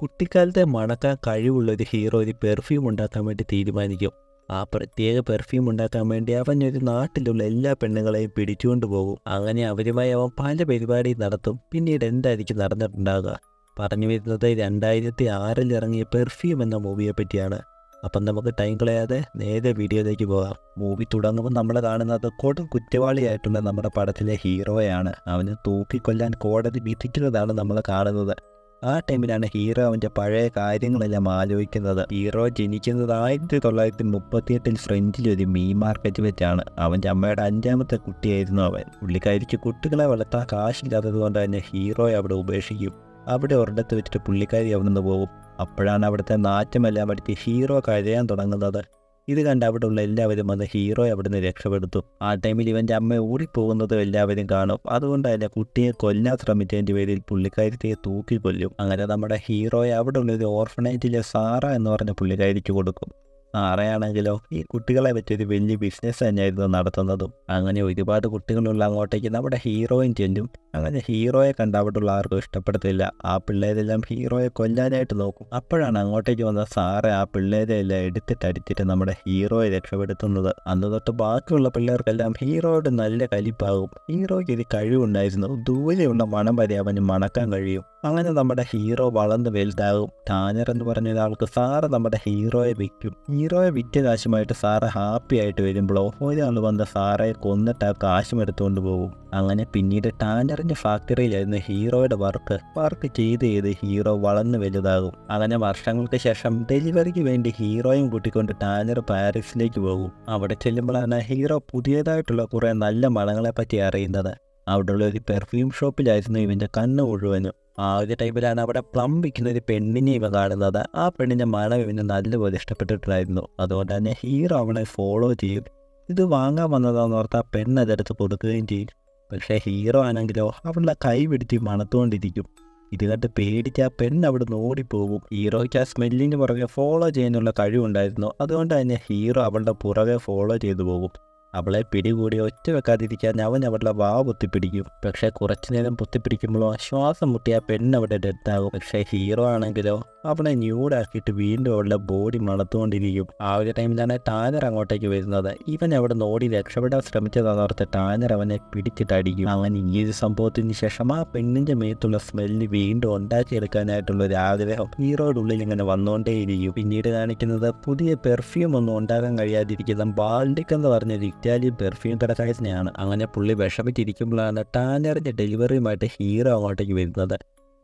കുട്ടിക്കാലത്തെ മണക്കാൻ കഴിവുള്ള ഒരു ഹീറോ ഒരു പെർഫ്യൂം ഉണ്ടാക്കാൻ വേണ്ടി തീരുമാനിക്കും. ആ പ്രത്യേക പെർഫ്യൂം ഉണ്ടാക്കാൻ വേണ്ടി അവൻ ഒരു നാട്ടിലുള്ള എല്ലാ പെണ്ണുങ്ങളെയും പിടിച്ചുകൊണ്ട് പോകും. അങ്ങനെ അവരുമായി അവൻ പല പരിപാടിയും നടത്തും. പിന്നീട് എന്തായിരിക്കും നടന്നിട്ടുണ്ടാകുക പറഞ്ഞു വരുന്നത് രണ്ടായിരത്തി ആറിൽ ഇറങ്ങിയ പെർഫ്യൂം എന്ന മൂവിയെ പറ്റിയാണ്. അപ്പം നമുക്ക് ടൈം കളയാതെ നേരെ വീഡിയോയിലേക്ക് പോകാം. മൂവി തുടങ്ങുമ്പോൾ നമ്മൾ കാണുന്നത് കൊടും കുറ്റവാളിയായിട്ടുള്ള നമ്മുടെ പടത്തിലെ ഹീറോയാണ് അവന് തൂക്കിക്കൊല്ലാൻ കോടതി വിധിക്കുന്നതാണ് നമ്മൾ കാണുന്നത്. ആ ടൈമിലാണ് ഹീറോ അവന്റെ പഴയ കാര്യങ്ങളെല്ലാം ആലോചിക്കുന്നത്. ഹീറോ ജനിക്കുന്നത് ആയിരത്തി തൊള്ളായിരത്തി മുപ്പത്തിയെട്ടിൽ ഫ്രഞ്ചിൽ ഒരു മീ മാർക്കറ്റ് വെച്ചാണ്. അവന്റെ അമ്മയുടെ അഞ്ചാമത്തെ കുട്ടിയായിരുന്നു അവൻ. പുള്ളിക്കാരിക്ക് കുട്ടികളെ വളർത്താൻ കാശില്ലാത്തത് കൊണ്ട് തന്നെ ഹീറോയെ അവിടെ ഉപേക്ഷിക്കും. അവിടെ ഒരിടത്ത് വെച്ചിട്ട് പുള്ളിക്കാരി അവിടെ നിന്ന് പോകും. അപ്പോഴാണ് അവിടുത്തെ നാറ്റമെല്ലാം പഠിച്ച് ഹീറോ കരയാൻ തുടങ്ങുന്നത്. ഇത് കണ്ട് അവിടെയുള്ള എല്ലാവരും വന്ന് ഹീറോയെ അവിടുന്ന് രക്ഷപ്പെടുത്തും. ആ ടൈമിൽ ഇവന്റെ അമ്മ ഓടിപ്പോകുന്നതും എല്ലാവരും കാണും. അതുകൊണ്ട് തന്നെ കുട്ടിയെ കൊല്ലാൻ ശ്രമിച്ചതിന്റെ പേരിൽ പുള്ളിക്കാരിത്തെ തൂക്കി കൊല്ലും അങ്ങനെ നമ്മുടെ ഹീറോയെ അവിടെ ഉള്ള ഒരു ഓർഫനേജിലെ സാറ എന്ന് പറഞ്ഞ പുള്ളിക്കാരിക്ക് കൊടുക്കും. സാറയാണെങ്കിലോ ഈ കുട്ടികളെ വെച്ചൊരു വലിയ ബിസിനസ് തന്നെയായിരുന്നു നടത്തുന്നതും. അങ്ങനെ ഒരുപാട് കുട്ടികളുള്ള അങ്ങോട്ടേക്ക് നമ്മുടെ ഹീറോയിൻ ചെല്ലും. അങ്ങനെ ഹീറോയെ കണ്ട് അവിടെയുള്ള ആർക്കും ഇഷ്ടപ്പെടത്തില്ല. ആ പിള്ളേരെല്ലാം ഹീറോയെ കൊല്ലാനായിട്ട് നോക്കും. അപ്പോഴാണ് അങ്ങോട്ടേക്ക് വന്ന സാറ് ആ പിള്ളേരെ എല്ലാം എടുത്തിട്ട് അടിച്ചിട്ട് നമ്മുടെ ഹീറോയെ രക്ഷപ്പെടുത്തുന്നത്. അന്ന് തൊട്ട് ബാക്കിയുള്ള പിള്ളേർക്കെല്ലാം ഹീറോയുടെ നല്ല കലിപ്പാകും. ഹീറോയ്ക്ക് ഒരു കഴിവുണ്ടായിരുന്നു. ദൂരെയുള്ള മണം വരെ അവന് മണക്കാൻ കഴിയും. അങ്ങനെ നമ്മുടെ ഹീറോ വളർന്ന് വലുതാകും. ടാനർ എന്ന് പറഞ്ഞ ഒരാൾക്ക് സാറ് നമ്മുടെ ഹീറോയെ വിൽക്കും ഹീറോയെ വിറ്റ കാശുമായിട്ട് സാറ് ഹാപ്പി ആയിട്ട് വരുമ്പോഴോ ഒരാൾ വന്ന സാറെ കൊന്നിട്ട് ആ കാശും എടുത്തുകൊണ്ട് പോകും. അങ്ങനെ പിന്നീട് ടാനറിന്റെ ഫാക്ടറിയിലായിരുന്നു ഹീറോയുടെ വർക്ക്. വർക്ക് ചെയ്ത് ചെയ്ത് ഹീറോ വളർന്ന് വലുതാകും. അങ്ങനെ വർഷങ്ങൾക്ക് ശേഷം ഡെലിവറിക്ക് വേണ്ടി ഹീറോയും കൂട്ടിക്കൊണ്ട് ടാനർ പാരീസിലേക്ക് പോകും. അവിടെ ചെല്ലുമ്പോഴാണ് ഹീറോ പുതിയതായിട്ടുള്ള കുറേ നല്ല മണങ്ങളെ പറ്റി അറിയുന്നത്. അവിടെയുള്ള ഒരു പെർഫ്യൂം ഷോപ്പിലായിരുന്നു ഇവന്റെ കണ്ണ് മുഴുവനും. ആ ഒരു ടൈമിലാണ് അവിടെ പ്ലം വിൽക്കുന്ന ഒരു പെണ്ണിനെ ഇവ കാണുന്നത്. ആ പെണ്ണിന്റെ മണം ഇവന് നല്ലപോലെ ഇഷ്ടപ്പെട്ടിട്ടുണ്ടായിരുന്നു. അതുകൊണ്ട് തന്നെ ഹീറോ അവളെ ഫോളോ ചെയ്യും ഇത് വാങ്ങാൻ വന്നതാന്ന് ഓർത്ത് ആ പെണ്ണ് അതെടുത്ത് കൊടുക്കുകയും ചെയ്യും പക്ഷേ ഹീറോ ആണെങ്കിലോ അവളുടെ കൈ പിടിച്ച് മണത്തുകൊണ്ടിരിക്കും ഇത് കണ്ട് പേടിച്ച് ആ പെണ്ണ് അവിടെ നിന്ന് ഓടിപ്പോകും. ഹീറോയ്ക്ക് ആ സ്മെല്ലിന് പുറകെ ഫോളോ ചെയ്യാനുള്ള കഴിവുണ്ടായിരുന്നു. അതുകൊണ്ട് തന്നെ ഹീറോ അവളുടെ പുറകെ ഫോളോ ചെയ്തു പോകും. അവളെ പിടികൂടി ഒറ്റ വെക്കാതിരിക്കാൻ അവൻ അവളുടെ വാവ് പൊത്തിപ്പിടിക്കും. പക്ഷേ കുറച്ചു നേരം പൊത്തിപ്പിടിക്കുമ്പോഴോ ശ്വാസം മുട്ടിയ പെണ്ണവിടെ ഡെത്താകും പക്ഷേ ഹീറോ ആണെങ്കിലോ അവളെ ന്യൂഡാക്കിയിട്ട് വീണ്ടും അവളുടെ ബോഡി മണത്തുകൊണ്ടിരിക്കും. ആ ഒരു ടൈമിലാണ് ടാനർ അങ്ങോട്ടേക്ക് വരുന്നത്. ഇവൻ അവിടെ ഓടി രക്ഷപ്പെടാൻ ശ്രമിച്ചതാന്നോർത്ത് ടാനർ അവനെ പിടിച്ചിട്ട് അടിക്കും അങ്ങനെ ഈ ഒരു സംഭവത്തിന് ശേഷം ആ പെണ്ണിന്റെ മേത്തുള്ള സ്മെല്ല് വീണ്ടും ഉണ്ടാക്കിയെടുക്കാനായിട്ടുള്ള ഒരു ആഗ്രഹം ഹീറോയുടെ ഉള്ളിൽ ഇങ്ങനെ വന്നുകൊണ്ടേയിരിക്കും. പിന്നീട് കാണിക്കുന്നത് പുതിയ പെർഫ്യൂം ഒന്നും ഉണ്ടാക്കാൻ കഴിയാതിരിക്കുന്ന ബാൾഡിക് എന്ന് പറഞ്ഞൊരു ഇറ്റാലിയൻ പെർഫ്യൂം കടക്കാരനെയാണ് അങ്ങനെ പുള്ളി വിഷമിച്ചിരിക്കുമ്പോഴാണ് ടാനറിന്റെ ഡെലിവറിയുമായിട്ട് ഹീറോ അങ്ങോട്ടേക്ക് വരുന്നത്.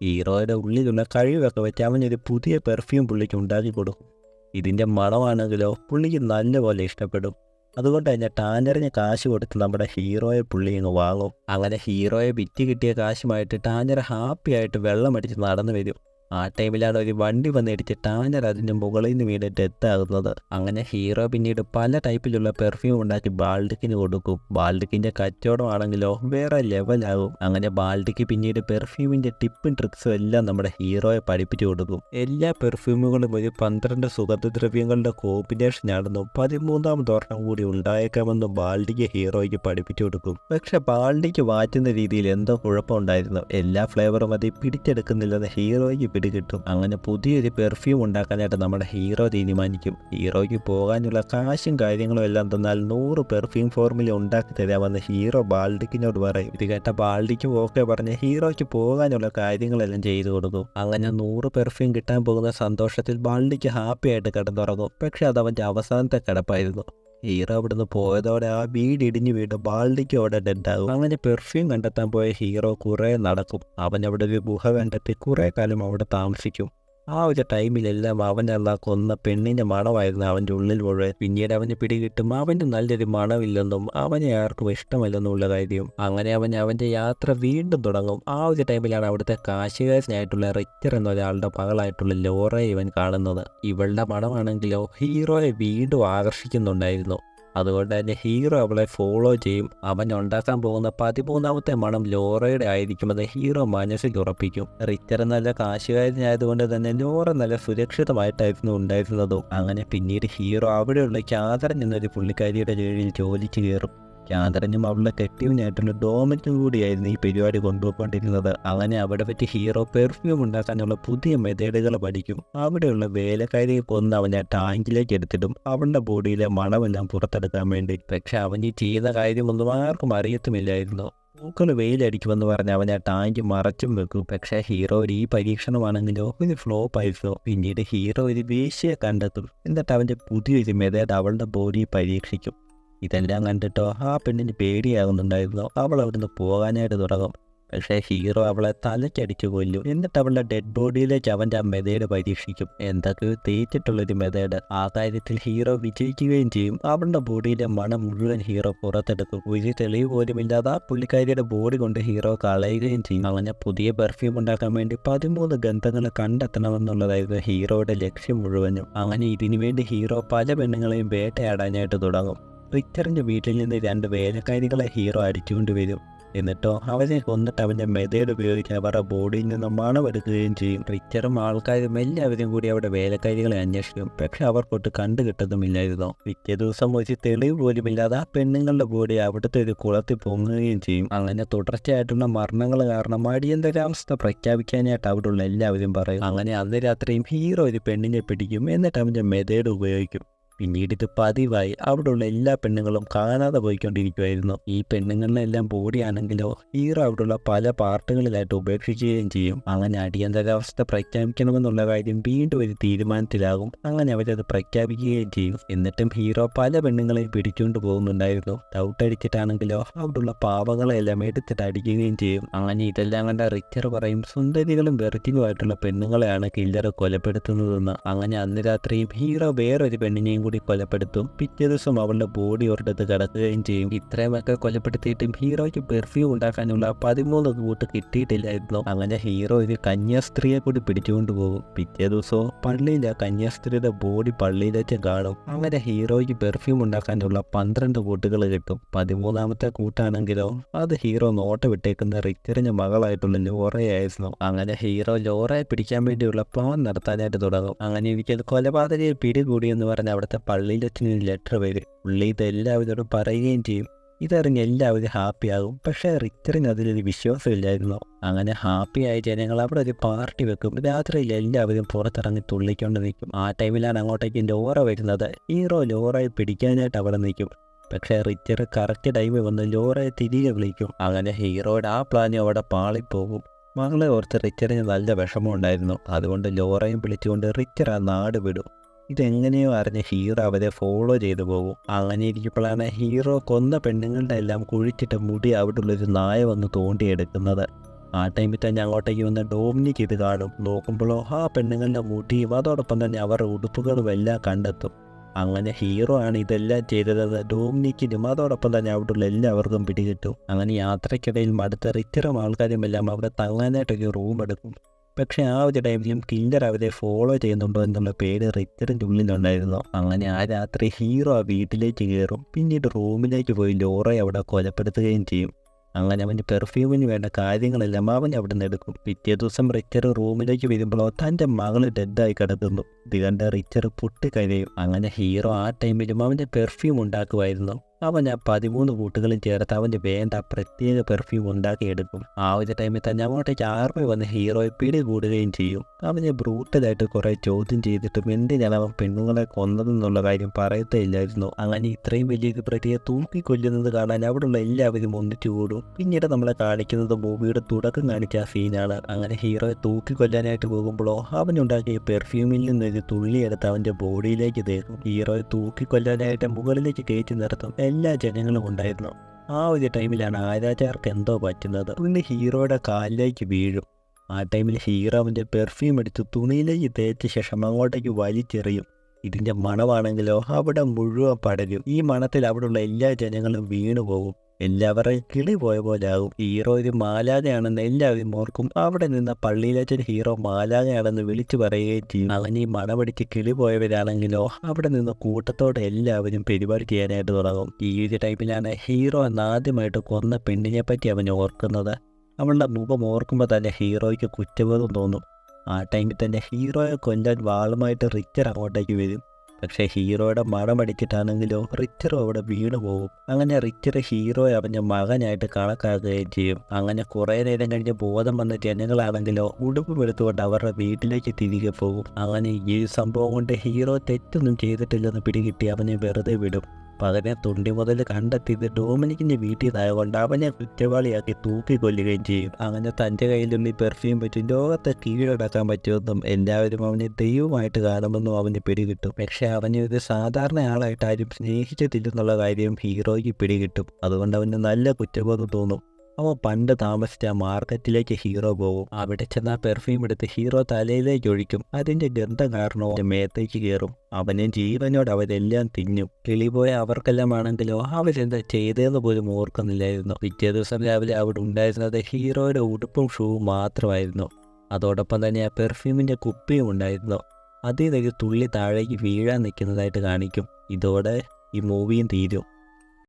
ഹീറോയുടെ ഉള്ളിലുള്ള കഴിവൊക്കെ വെച്ച് അവനൊരു പുതിയ പെർഫ്യൂം പുള്ളിക്ക് ഉണ്ടാക്കി കൊടുക്കും. ഇതിന്റെ മണമാണെങ്കിലോ പുള്ളിക്ക് നല്ലപോലെ ഇഷ്ടപ്പെടും. അതുകൊണ്ട് തന്നെ ടാനറിന് കാശ് കൊടുത്ത് നമ്മുടെ ഹീറോയെ പുള്ളി ഇങ്ങ് വാങ്ങും. അങ്ങനെ ഹീറോയെ വിറ്റ് കിട്ടിയ കാശുമായിട്ട് ടാനർ ഹാപ്പിയായിട്ട് വെള്ളമടിച്ച് നടന്നു വരും. ആ ടൈമിലാണ് ഒരു വണ്ടി വന്നിടിച്ചിട്ട് ടാനർ അതിന്റെ മുകളിൽ നിന്ന് വീണ് ഡെത്ത് അങ്ങനെ ഹീറോ പിന്നീട് പല ടൈപ്പിലുള്ള പെർഫ്യൂം ഉണ്ടാക്കി ബാൾഡിക്കിന് കൊടുക്കും. ബാൾഡിക്കിന്റെ കച്ചവടമാണെങ്കിലോ വേറെ ലെവലാകും അങ്ങനെ ബാൾഡിക്ക് പിന്നീട് പെർഫ്യൂമിന്റെ ടിപ്പും ട്രിക്സും എല്ലാം നമ്മുടെ ഹീറോയെ പഠിപ്പിച്ചു കൊടുക്കും. എല്ലാ പെർഫ്യൂമുകളും ഒരു പന്ത്രണ്ട് സുഗന്ധദ്രവ്യങ്ങളുടെ കോമ്പിനേഷൻ കോമ്പിനേഷനാണെന്നും പതിമൂന്നാമത് ഒരെണ്ണം കൂടി ഉണ്ടായേക്കാമെന്നും ബാൾഡിക്ക് ഹീറോയ്ക്ക് പഠിപ്പിച്ചു കൊടുക്കും. പക്ഷെ ബാൾഡിക്ക് മാറ്റുന്ന രീതിയിൽ എന്തോ കുഴപ്പമുണ്ടായിരുന്നു. എല്ലാ ഫ്ലേവറും അത് പിടിച്ചെടുക്കുന്നില്ലെന്ന് ഹീറോയ്ക്ക് പിടികിട്ടും അങ്ങനെ പുതിയൊരു പെർഫ്യൂം ഉണ്ടാക്കാനായിട്ട് നമ്മുടെ ഹീറോ തീരുമാനിക്കും. ഹീറോയ്ക്ക് പോകാനുള്ള കാശും കാര്യങ്ങളും എല്ലാം തന്നാൽ നൂറ് പെർഫ്യൂം ഫോർമുല ഉണ്ടാക്കി തരാമെന്ന് ഹീറോ ബാൾഡിക്കിനോട് പറയും. ഇത് കേട്ട ബാൾഡിക്കും ഓക്കെ പറഞ്ഞ് ഹീറോയ്ക്ക് പോകാനുള്ള കാര്യങ്ങളെല്ലാം ചെയ്തു കൊടുക്കും. അങ്ങനെ നൂറ് പെർഫ്യൂം കിട്ടാൻ പോകുന്ന സന്തോഷത്തിൽ ബാൾഡിക്ക് ഹാപ്പി ആയിട്ട് കിടന്നുറങ്ങും. പക്ഷെ അത് അവന്റെ അവസാനത്തെ കിടപ്പായിരുന്നു. ഹീറോ നിന്ന് പോയതോടെ ആ വീട് ഇടിഞ്ഞു വീട് ബാൾഡിക്ക് അവിടെ ഡെഡാകും അങ്ങനെ പെർഫ്യൂം കണ്ടെത്താൻ പോയ ഹീറോ കുറേ നടക്കും. അവൻ അവിടെ ഒരു ഗുഹ കണ്ടെത്തി കുറേ കാലം അവിടെ താമസിക്കും. ആ ഒരു ടൈമിലെല്ലാം അവനല്ല കൊന്ന പെണ്ണിന്റെ മണമായിരുന്നു അവന്റെ ഉള്ളിൽ മുഴുവൻ. പിന്നീട് അവന് പിടികിട്ടും. അവന്റെ നല്ലൊരു മണമില്ലെന്നും അവനെ ആർക്കും ഇഷ്ടമല്ലെന്നുള്ള കാര്യം. അങ്ങനെ അവൻ അവന്റെ യാത്ര വീണ്ടും തുടങ്ങും. ആ ഒരു ടൈമിലാണ് അവിടുത്തെ കാശികാസിനായിട്ടുള്ള റിച്ചർ എന്ന ഒരാളുടെ മകളായിട്ടുള്ള ലോറയെ ഇവൻ കാണുന്നത്. ഇവളുടെ മണമാണെങ്കിലോ ഹീറോയെ വീണ്ടും ആകർഷിക്കുന്നുണ്ടായിരുന്നു. അതുകൊണ്ട് തന്നെ ഹീറോ അവളെ ഫോളോ ചെയ്യും. അവൻ ഉണ്ടാക്കാൻ പോകുന്ന പതിമൂന്നാമത്തെ മണം ലോറയുടെ ആയിരിക്കുമെന്ന് ഹീറോ മനസ്സിൽ ഉറപ്പിക്കും. റിച്ചർ നല്ല കാശുകാരനായതുകൊണ്ട് തന്നെ ലോറ നല്ല സുരക്ഷിതമായിട്ടായിരുന്നു ഉണ്ടായിരുന്നതും. അങ്ങനെ പിന്നീട് ഹീറോ അവിടെയുള്ള ക്യാദർ എന്നൊരു പുള്ളിക്കാരിയുടെ കീഴിൽ ജോലിക്ക് കയറും. ചാന്ദ്രനും അവളുടെ കെട്ടിയവനായിട്ടുള്ള ഡോമറ്റും കൂടിയായിരുന്നു ഈ പരിപാടി കൊണ്ടുപോയിക്കൊണ്ടിരുന്നത്. അവനെ അവിടെ പറ്റി ഹീറോ പെർഫ്യൂം ഉണ്ടാക്കാനുള്ള പുതിയ മെത്തേഡുകൾ പഠിക്കും. അവിടെയുള്ള വേലക്കാരിയെ കൊന്ന് അവനെ ടാങ്കിലേക്ക് എടുത്തിടും. അവളുടെ ബോഡിയിലെ മണമെല്ലാം പുറത്തെടുക്കാൻ വേണ്ടി. പക്ഷെ അവൻ ഈ ചെയ്ത കാര്യമൊന്നും ആർക്കും അറിയത്തുമില്ലായിരുന്നു. പൂക്കൾ വെയിലടിക്കുമെന്ന് പറഞ്ഞ് അവൻ ആ ടാങ്ക് മറച്ചും വെക്കും. പക്ഷേ ഹീറോ ഒരു ഈ പരീക്ഷണമാണെങ്കിലോ ഒരു ഫ്ലോപ്പ് ആയിരുന്നു. പിന്നീട് ഹീറോ ഒരു വേശ്യയെ കണ്ടെത്തും. എന്നിട്ട് അവന്റെ പുതിയൊരു മെതേഡ് അവളുടെ ബോഡി പരീക്ഷിക്കും. ഇതെല്ലാം കണ്ടിട്ടോ? ആ പെണ്ണിന് പേടിയാകുന്നുണ്ടായിരുന്നു? അവൾ അവിടുന്ന് പോകാനായിട്ട് തുടങ്ങും. പക്ഷേ ഹീറോ അവളെ തലയ്ക്കടിച്ചു കൊല്ലും. എന്നിട്ട് അവളുടെ ഡെഡ് ബോഡിയിലേക്ക് അവന്റെ ആ മെതേഡ് പരീക്ഷിക്കും. എന്തൊക്കെയോ തേച്ചിട്ടുള്ളൊരു മെതേഡ്. ആ കാര്യത്തിൽ ഹീറോ വിജയിക്കുകയും ചെയ്യും. അവളുടെ ബോഡിയിലെ മണം മുഴുവൻ ഹീറോ പുറത്തെടുക്കും. ഒരു തെളിവ് പോലുമില്ലാതെ ആ പുള്ളിക്കാരിയുടെ ബോഡി കൊണ്ട് ഹീറോ കളയുകയും ചെയ്യും. അങ്ങനെ പുതിയ പെർഫ്യൂം ഉണ്ടാക്കാൻ വേണ്ടി പതിമൂന്ന് ഗന്ധങ്ങൾ കണ്ടെത്തണമെന്നുള്ളതായിരുന്നു ഹീറോയുടെ ലക്ഷ്യം മുഴുവനും. അങ്ങനെ ഇതിനുവേണ്ടി ഹീറോ പല പെണ്ണുങ്ങളെയും വേട്ടയാടാനായിട്ട് തുടങ്ങും. റിച്ചറിന്റെ വീട്ടിൽ നിന്ന് രണ്ട് വേലക്കാരികളെ ഹീറോ അടിച്ചുകൊണ്ട് വരും. എന്നിട്ടോ? അവരെ കൊന്നിട്ട് അവന്റെ മെതേഡ് ഉപയോഗിച്ച് അവരുടെ ബോഡിയിൽ നിന്നും നിന്ന് മണമെടുക്കുകയും ചെയ്യും. റിച്ചറും ആൾക്കാരും എല്ലാവരും കൂടി അവിടെ വേലക്കാരികളെ അന്വേഷിക്കും. പക്ഷെ അവർക്കൊട്ട് കണ്ടു കിട്ടുന്നുമില്ലായിരുന്നു. പിറ്റേ ദിവസം ഒരു തെളിവ് പോലുമില്ലാതെ ആ പെണ്ണുങ്ങളുടെ ബോഡി അവിടുത്തെ ഒരു കുളത്തിൽ പൊങ്ങുകയും ചെയ്യും. അങ്ങനെ തുടർച്ചയായിട്ടുള്ള മരണങ്ങൾ കാരണം അടിയന്തരാവസ്ഥ പ്രഖ്യാപിക്കാനായിട്ട് അവിടെയുള്ള എല്ലാവരും പറയും അങ്ങനെ അന്ന് രാത്രിയും ഹീറോ ഒരു പെണ്ണിനെ പിടിക്കും. എന്നിട്ട് അവന്റെ മെതേഡ് ഉപയോഗിക്കും. പിന്നീട് ഇത് പതിവായി അവിടെയുള്ള എല്ലാ പെണ്ണുങ്ങളും കാണാതെ പോയിക്കൊണ്ടിരിക്കുമായിരുന്നു ഈ പെണ്ണുങ്ങളിലെല്ലാം ബോഡിയാണെങ്കിലോ ഹീറോ അവിടെയുള്ള പല പാർട്ടുകളിലായിട്ട് ഉപേക്ഷിക്കുകയും ചെയ്യും. അങ്ങനെ അടിയന്തരാവസ്ഥ പ്രഖ്യാപിക്കണമെന്നുള്ള കാര്യം വീണ്ടും ഒരു തീരുമാനത്തിലാകും. അങ്ങനെ അവരത് പ്രഖ്യാപിക്കുകയും ചെയ്യും. എന്നിട്ടും ഹീറോ പല പെണ്ണുങ്ങളെയും പിടിച്ചുകൊണ്ട് പോകുന്നുണ്ടായിരുന്നു. ഡൗട്ട് അടിച്ചിട്ടാണെങ്കിലോ അവിടെയുള്ള പാവങ്ങളെല്ലാം എടുത്തിട്ട് അടിക്കുകയും ചെയ്യും. അങ്ങനെ ഇതെല്ലാം കണ്ട റിച്ചർ പറയും സുന്ദരികളും വെറുതെയുമായിട്ടുള്ള പെണ്ണുങ്ങളെയാണ് കില്ലർ കൊലപ്പെടുത്തുന്നതെന്ന്. അങ്ങനെ അന്ന് രാത്രിയും ഹീറോ വേറൊരു പെണ്ണിനെയും കൂടി കൊലപ്പെടുത്തും. പിറ്റേ ദിവസം അവളുടെ ബോഡി ഒരിടത്ത് കിടക്കുകയും ചെയ്യും. ഇത്രയുമൊക്കെ കൊലപ്പെടുത്തിയിട്ടും ഹീറോയ്ക്ക് പെർഫ്യൂം ഉണ്ടാക്കാനുള്ള പതിമൂന്ന് കൂട്ട് കിട്ടിയിട്ടില്ലായിരുന്നു. അങ്ങനെ ഹീറോ ഒരു കന്യാസ്ത്രീയെ കൂടി പിടിച്ചുകൊണ്ട് പോകും. പിറ്റേ ദിവസവും പള്ളിയിൽ ആ കന്യാസ്ത്രീയുടെ ബോഡി പള്ളിയിലേക്ക് കാണും. അങ്ങനെ ഹീറോയ്ക്ക് പെർഫ്യൂം ഉണ്ടാക്കാനുള്ള പന്ത്രണ്ട് കൂട്ടുകൾ കിട്ടും. പതിമൂന്നാമത്തെ കൂട്ടാണെങ്കിലോ അത് ഹീറോ നോട്ട വിട്ടേക്കുന്ന റിച്ചറിന്റെ മകളായിട്ടുള്ള ലോറയായിരുന്നു. അങ്ങനെ ഹീറോ ലോറയെ പിടിക്കാൻ വേണ്ടിയുള്ള പ്ലാൻ നടത്താനായിട്ട് തുടങ്ങും. അങ്ങനെ ഒരിക്കൽ കൊലപാതകയെ പിടികൂടി എന്ന് പറഞ്ഞ അവിടുത്തെ പള്ളിയിൽ ലെറ്റർ വരും പുള്ളി ഇത് എല്ലാവരോടും പറയുകയും ചെയ്യും. ഇതറിഞ്ഞ് എല്ലാവരും ഹാപ്പിയാകും പക്ഷേ റിച്ചറിന് അതിലൊരു വിശ്വാസമില്ലായിരുന്നു. അങ്ങനെ ഹാപ്പിയായ ജനങ്ങൾ അവിടെ ഒരു പാർട്ടി വെക്കും. രാത്രിയിൽ എല്ലാവരും പുറത്തിറങ്ങി തുള്ളിക്കൊണ്ട് നിൽക്കും. ആ ടൈമിലാണ് അങ്ങോട്ടേക്ക് ലോറ വരുന്നത്. ഹീറോ ലോറയെ പിടിക്കാനായിട്ട് അവിടെ നിൽക്കും. പക്ഷേ റിച്ചർ കറക്റ്റ് ടൈമിൽ വന്ന് ലോറയെ തിരികെ വിളിക്കും. അങ്ങനെ ഹീറോയുടെ ആ പ്ലാൻ അവിടെ പാളിപ്പോകും. മകളെ ഓർത്ത് റിച്ചറിന് നല്ല വിഷമമുണ്ടായിരുന്നു. അതുകൊണ്ട് ലോറയും വിളിച്ചുകൊണ്ട് റിച്ചർ ആ നാട് വിടും. ഇതെങ്ങനെയോ അറിഞ്ഞ് ഹീറോ അവരെ ഫോളോ ചെയ്തു പോകും. അങ്ങനെ ഇരിക്കുമ്പോഴാണ് ഹീറോ കൊന്ന പെണ്ണുങ്ങളുടെ എല്ലാം കുഴിച്ചിട്ട് മുടി അവിടെയുള്ളൊരു നായ വന്ന് തോണ്ടിയെടുക്കുന്നത്. ആ ടൈമിൽ തന്നെ അങ്ങോട്ടേക്ക് വന്ന ഡോമിനിക്ക് ഇത് കാണും. നോക്കുമ്പോഴോ ആ പെണ്ണുങ്ങളുടെ മുടിയും അതോടൊപ്പം തന്നെ അവരുടെ ഉടുപ്പുകളും എല്ലാം കണ്ടെത്തും. അങ്ങനെ ഹീറോ ആണ് ഇതെല്ലാം ചെയ്തത് ഡോമിനിക്കിനും അതോടൊപ്പം തന്നെ അവിടെയുള്ള എല്ലാവർക്കും പിടികിട്ടും. അങ്ങനെ യാത്രയ്ക്കിടയിൽ മടുത്ത ഇത്തരം ആൾക്കാരും എല്ലാം അവിടെ തങ്ങാനായിട്ടൊക്കെ റൂം എടുക്കും. പക്ഷേ ആ ഒരു ടൈമിലും കില്ലർ അവരെ ഫോളോ ചെയ്യുന്നുണ്ടോ എന്നുള്ള പേര് റിച്ചറിന്റെ ഉള്ളിലുണ്ടായിരുന്നു. അങ്ങനെ ആ രാത്രി ഹീറോ ആ വീട്ടിലേക്ക് കയറും. പിന്നീട് റൂമിലേക്ക് പോയി ലോറയെ അവിടെ കൊലപ്പെടുത്തുകയും ചെയ്യും. അങ്ങനെ അവന്റെ പെർഫ്യൂമിന് വേണ്ട കാര്യങ്ങളെല്ലാം അവൻ അവിടെ നിന്ന് എടുക്കും. പിറ്റേ ദിവസം റിച്ചർ റൂമിലേക്ക് വരുമ്പോഴോ തന്റെ മകൾ ഡെഡായി കിടക്കുന്നു. ഇത് കണ്ട റിച്ചർ പൊട്ടിക്കരയും. അങ്ങനെ ഹീറോ ആ ടൈമിലും അവന്റെ പെർഫ്യൂം ഉണ്ടാക്കുമായിരുന്നു. അവൻ ആ പതിമൂന്ന് കൂട്ടുകളും ചേർത്ത് അവന്റെ വേണ്ട പ്രത്യേക പെർഫ്യൂം ഉണ്ടാക്കിയെടുക്കും. ആ ഒരു ടൈമിൽ തന്നെ അങ്ങോട്ടേക്ക് ആർമി വന്ന് ഹീറോയെ പിടികൂടുകയും ചെയ്യും. അവനെ ബ്രൂട്ടലായിട്ട് കുറേ ചോദ്യം ചെയ്തിട്ടും എന്തിനാണ് അവൻ പെണ്ണുങ്ങളെ കൊന്നതെന്നുള്ള കാര്യം പറയത്തേ ഇല്ലായിരുന്നു അങ്ങനെ ഇത്രയും വലിയ പ്രതിയെ തൂക്കിക്കൊല്ലുന്നത് കാണാൻ അവിടെയുള്ള എല്ലാവരും ഒന്നിച്ചു കൂടും. പിന്നീട് നമ്മളെ കാണിക്കുന്നത് മൂവിയുടെ തുടക്കം കാണിച്ച ആ സീനാണ് അങ്ങനെ ഹീറോയെ തൂക്കിക്കൊല്ലാനായിട്ട് പോകുമ്പോഴോ അവനുണ്ടാക്കിയ പെർഫ്യൂമിൽ നിന്നൊരു തുള്ളിയെടുത്ത് അവന്റെ ബോഡിയിലേക്ക് തേക്കും. ഹീറോയെ തൂക്കിക്കൊല്ലാനായിട്ട് മുകളിലേക്ക് കയറ്റി നിർത്തും. എല്ലാ ജനങ്ങളും ഉണ്ടായിരുന്നു. ആ ഒരു ടൈമിലാണ് ആരാചാർക്ക് എന്തോ പറ്റുന്നത്. പിന്നെ ഹീറോയുടെ കാലിലേക്ക് വീഴും. ആ ടൈമിൽ ഹീറോ അവന്റെ പെർഫ്യൂം എടുത്ത് തുണിയിലേക്ക് തേച്ച ശേഷം അങ്ങോട്ടേക്ക് വലിച്ചെറിയും. ഇതിന്റെ മണമാണെങ്കിലോ അവിടെ മുഴുവൻ പടരും. ഈ മണത്തിൽ അവിടെയുള്ള എല്ലാ ജനങ്ങളും വീണു പോകും എല്ലാവരെയും കിളി പോയ പോലെ ആകും ഹീറോ ഒരു മാലാജയാണെന്ന് എല്ലാവരും ഓർക്കും. അവിടെ നിന്ന് പള്ളിയിലച്ചൻ ഹീറോ മാലാജയാണെന്ന് വിളിച്ചു പറയുകയും ചെയ്യും. അവൻ ഈ മണമടിച്ച് കിളി പോയവരാണെങ്കിലോ അവിടെ നിന്ന് കൂട്ടത്തോടെ എല്ലാവരും പരിപാടി ചെയ്യാനായിട്ട് തുടങ്ങും. ഈ ഒരു ടൈമിലാണ് ഹീറോ എന്ന് ആദ്യമായിട്ട് കൊന്ന പെണ്ണിനെ പറ്റി അവൻ ഓർക്കുന്നത്. അവളുടെ മുഖം ഓർക്കുമ്പോൾ തന്നെ ഹീറോയ്ക്ക് കുറ്റബോധം തോന്നും. ആ ടൈമിൽ തന്നെ ഹീറോയെ കൊല്ലാൻ വാളുമായിട്ട് റിച്ചർ അങ്ങോട്ടേക്ക് വരും. പക്ഷേ ഹീറോയുടെ മണമടിച്ചിട്ടാണെങ്കിലോ റിച്ചറും അവിടെ വീണു പോകും അങ്ങനെ റിച്ചർ ഹീറോയെ അവന്റെ മകനായിട്ട് കണക്കാക്കുകയും ചെയ്യും. അങ്ങനെ കുറേ നേരം കഴിഞ്ഞ് ബോധം വന്ന ജനങ്ങളാണെങ്കിലോ ഉടുപ്പുമെടുത്തുകൊണ്ട് അവരുടെ വീട്ടിലേക്ക് തിരികെ പോകും. അങ്ങനെ ഈ സംഭവം കൊണ്ട് ഹീറോ തെറ്റൊന്നും ചെയ്തിട്ടില്ലെന്ന് പിടികിട്ടി അവനെ വെറുതെ വിടും. പകരം തൊണ്ടി മുതൽ കണ്ടെത്തിയത് ഡോമിനിക്കിന്റെ വീട്ടിലായതുകൊണ്ട് അവനെ കുറ്റവാളിയാക്കി തൂക്കിക്കൊല്ലുകയും ചെയ്യും. അങ്ങനെ തന്റെ കയ്യിലുള്ള ഈ പെർഫ്യൂം പറ്റും. ലോകത്തെ കീഴടക്കാൻ പറ്റുമെന്നും എല്ലാവരും അവനെ ദൈവമായിട്ട് കാണുമെന്നും അവന് പിടികിട്ടും. പക്ഷെ അവനെ ഒരു സാധാരണ ആളായിട്ട് ആരും സ്നേഹിച്ചിട്ടില്ലെന്നുള്ള കാര്യം ഹീറോയ്ക്ക് പിടികിട്ടും. അതുകൊണ്ട് അവന് നല്ല കുറ്റബോധം തോന്നും. അവൻ പണ്ട് താമസിച്ച മാർക്കറ്റിലേക്ക് ഹീറോ പോകും അവിടെ ചെന്ന പെർഫ്യൂം എടുത്ത് ഹീറോ തലയിലേക്ക് ഒഴിക്കും. അതിന്റെ ഗന്ധം കാരണം അവന്റെ മേത്തേക്ക് കയറും അവനെ ജീവനോട് അവരെല്ലാം തിന്നു. കിളിപോയ അവർക്കെല്ലാം ആണെങ്കിലോ അവരെന്താ ചെയ്തതെന്ന് പോലും ഓർക്കുന്നില്ലായിരുന്നു. പിറ്റേ ദിവസം രാവിലെ അവിടെ ഉണ്ടായിരുന്നത് ഹീറോയുടെ ഉടുപ്പും ഷൂവും മാത്രമായിരുന്നു. അതോടൊപ്പം തന്നെ ആ പെർഫ്യൂമിന്റെ കുപ്പിയും ഉണ്ടായിരുന്നു. അതിൽ നിന്നൊരു തുള്ളി താഴേക്ക് വീഴാൻ നിൽക്കുന്നതായിട്ട് കാണിക്കും. ഇതോടെ ഈ മൂവിയും തീരും.